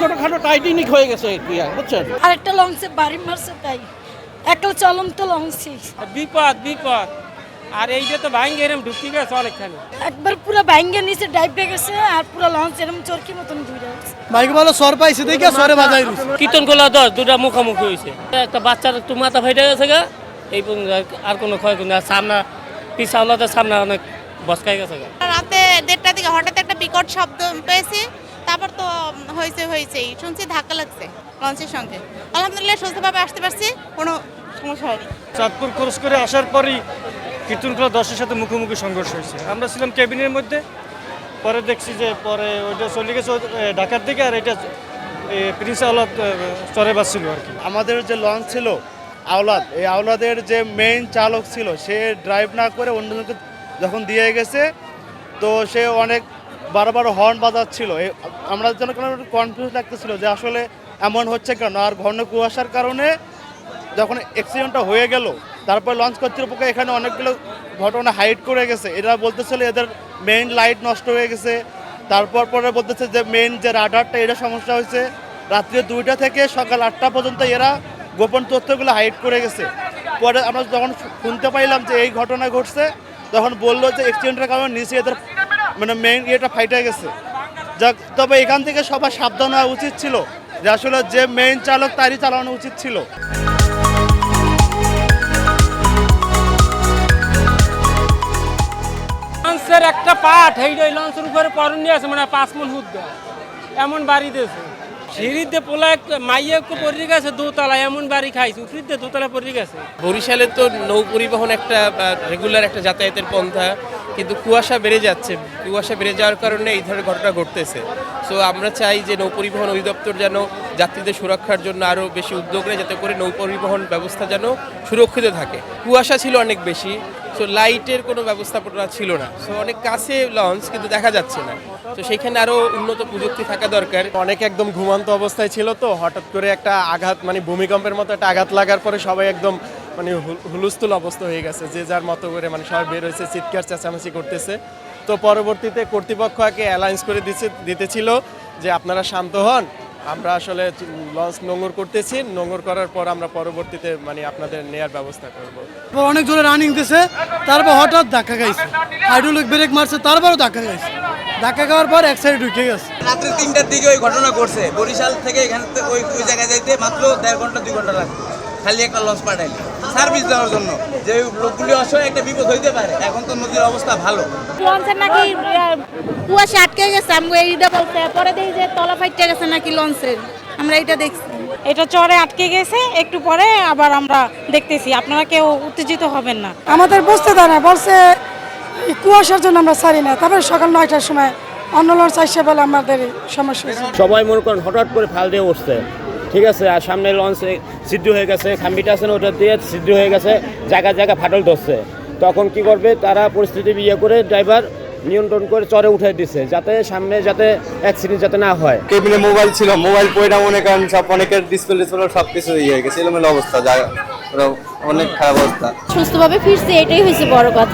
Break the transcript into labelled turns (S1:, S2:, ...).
S1: ছোটখাটো টাইটানিক হয়ে গেছে একটু ইয়া, বুঝছেন?
S2: আরেকটা লঞ্চে বাড়ি মারছে তাই। একটা চলন্ত লঞ্চই
S3: বিপদ বিপদ। আর এইটা তো ভাঙ্গে এরম ঢুকি গেছে অনেকখানি
S2: একবার পুরো ব্যাঙ্গে নিচে ডাইবে গেছে আর পুরো লঞ্চ এরকম চরকি মতন ঘুরে গেছে
S4: বাইক ভালো সর পাইছে দেখে সরে বাজাই দিছে
S3: কীর্তন করলা দশ দুটা মুখোমুখি হয়েছে। একটা বাচ্চার একটু মাথা ফেটে গেছে গা এই আর- আর কোনো ক্ষয় কোনো সামনা পিছাওলাদের সামনে অনেক বসকাই গেছে গা।
S5: রাতে দেড়টার দিকে হঠাৎ একটা বিকট শব্দ পেয়েছি। তারপর তো হয়েছে হয়েছেই। শুনছি ধাক্কা লাগছে লঞ্চের সঙ্গে। আলহামদুলিল্লাহ সুস্থভাবে আসতে পারছি কোনো সমস্যা হয়নি।
S6: চাঁদপুর ক্রস করে আসার পরই কীর্তনখোলা দশের সাথে মুখোমুখি সংঘর্ষ হয়েছে। আমরা ছিলাম কেবিনের মধ্যে পরে দেখছি যে পরে ওইটা চলে গেছে ঢাকার দিকে আর এটা প্রিন্স আওলাদ চরে বাসছিল আর কি।
S7: আমাদের যে লঞ্চ ছিল আওলাদ এই আওলাদের যে মেইন চালক ছিল সে ড্রাইভ না করে অন্যজনকে যখন দিয়ে গেছে তো সে অনেক বারবার হর্ন বাজাচ্ছিল। আমরা যেন কোনো কনফিউজ লাগতেছিল যে আসলে এমন হচ্ছে কেন? আর ঘন কুয়াশার কারণে যখন অ্যাক্সিডেন্টটা হয়ে গেল, তারপর লঞ্চ কর্তৃপক্ষ এখানে অনেকগুলো ঘটনা হাইড করে গেছে। এরা বলতেছিল এদের মেইন লাইট নষ্ট হয়ে গেছে। তারপর পরে বলতেছে যে মেইন যে রাডারটা এটা সমস্যা হয়েছে। রাত্রি দুইটা থেকে সকাল আটটা পর্যন্ত এরা গোপন তথ্যগুলো হাইড করে গেছে। পরে আমরা যখন শুনতে পাইলাম যে এই ঘটনা ঘটছে, তখন বলল যে অ্যাক্সিডেন্টের কারণে নিচে এদের মানে মেইন ইয়েটা ফাইটে গেছে। যাক তবে এখান থেকে সবার সাবধান হওয়া উচিত ছিল যে আসলে যে মেইন চালক তারই চালানো উচিত ছিল।
S3: লঞ্চের একটা পাট হেইটা ওই লঞ্চের উপরে পরন নিয়ে আছে মানে পাঁচ মন হুদ এমন বাড়ি দিয়েছে। সিঁড়িতে পোলা মাইয়া একটু পড়ে গেছে দোতলা এমন বাড়ি খাইছে। উঠতে দোতলা পড়ে গেছে।
S8: বরিশালে তো নৌ পরিবহন একটা রেগুলার একটা যাতায়াতের পন্থা। কিন্তু কুয়াশা বেড়ে যাচ্ছে। কুয়াশা বেড়ে যাওয়ার কারণে এই ধরনের ঘটনা ঘটতেছে। সো আমরা চাই যে নৌ পরিবহন অধিদপ্তর যেন যাত্রীদের সুরক্ষার জন্য আরও বেশি উদ্যোগ নেয়, যাতে করে নৌ পরিবহন ব্যবস্থা যেন সুরক্ষিত থাকে। কুয়াশা ছিল অনেক বেশি সো লাইটের কোনো ব্যবস্থাপনা ছিল না। সো অনেক কাছে লঞ্চ কিন্তু দেখা যাচ্ছে না। তো সেইখানে আরও উন্নত প্রযুক্তি থাকা দরকার।
S9: অনেক একদম ঘুমান্ত অবস্থায় ছিল তো, হঠাৎ করে একটা আঘাত মানে ভূমিকম্পের মতো একটা আঘাত লাগার পরে সবাই একদম মানে হুল- হুলস্থুল অবস্থা হয়ে গেছে যে যার মতো করে মানে সবাই বের হয়েছে চিৎকার চেঁচামেচি করতেছে। তো পরবর্তীতে কর্তৃপক্ষকে অ্যালায়েন্স করে দিতে দিতেছিল যে আপনারা শান্ত হন আমরা আসলে লঞ্চ নোংর করতেছি নোংর করার পর আমরা পরবর্তীতে মানে আপনাদের নেয়ার ব্যবস্থা করব।
S4: অনেক জোরে রানিং দিছে তারপর হঠাৎ ধাক্কা খাইছে। হাইড্রোলিক ব্রেক মারছে তারপরও ধাক্কা খাইছে। ধাক্কা খাওয়ার পর এক সাইডে ঢুকে গেছে।
S10: রাত্রে তিনটার দিকে ওই ঘটনা ঘটছে। বরিশাল থেকে এখান থেকে ওই ওই জায়গায় যাইতে মাত্র দেড় ঘণ্টা দুই ঘণ্টা লাগবে। খালি একটা লঞ্চ পাঠাইলে। সার্ভিস দেওয়ার জন্য। যে লোকগুলি অসহায় একটা বিপদ হইতে পারে। এখন তো নদীর অবস্থা ভালো।
S5: লঞ্চের নাকি কুয়াশা আটকে গেছে আমি এইটা বলতে পরে দেখি যে তলা ফাইটে গেছে নাকি লঞ্চের। আমরা এটা দেখছি।
S2: এটা চরে আটকে গেছে একটু পরে আবার আমরা দেখতেছি। আপনারা কেউ উত্তেজিত হবেন না।
S11: আমাদের বুঝতে দেয় না বলছে কুয়াশার জন্য আমরা ছাড়ি না। তারপরে সকাল নয়টার সময় অন্য লঞ্চ আসছে বলে আমাদের সমস্যা
S1: সবাই মনে করেন হঠাৎ করে ফাল দিয়ে উঠছে ঠিক আছে আর সামনে লঞ্চ সিদ্ধ হয়ে গেছে খাম্বিটা আছে না ওটা দিয়ে সিদ্ধ হয়ে গেছে জায়গা জায়গা ফাটল ধরছে। তখন কি করবে তারা পরিস্থিতি ইয়ে করে ড্রাইভার নিয়ন্ত্রণ করে চরে উঠে দিচ্ছে যাতে সামনে যাতে অ্যাক্সিডেন্ট যাতে না হয়।
S7: কেবিনে মোবাইল ছিল মোবাইল পয়টা মনে করেন সব অনেকের ডিসপ্লে ডিসপ্লে সব কিছু ইয়ে হয়ে গেছে এলোমেলো অবস্থা যা অনেক খারাপ অবস্থা।
S5: সুস্থভাবে ফিরছে এটাই হয়েছে বড় কথা।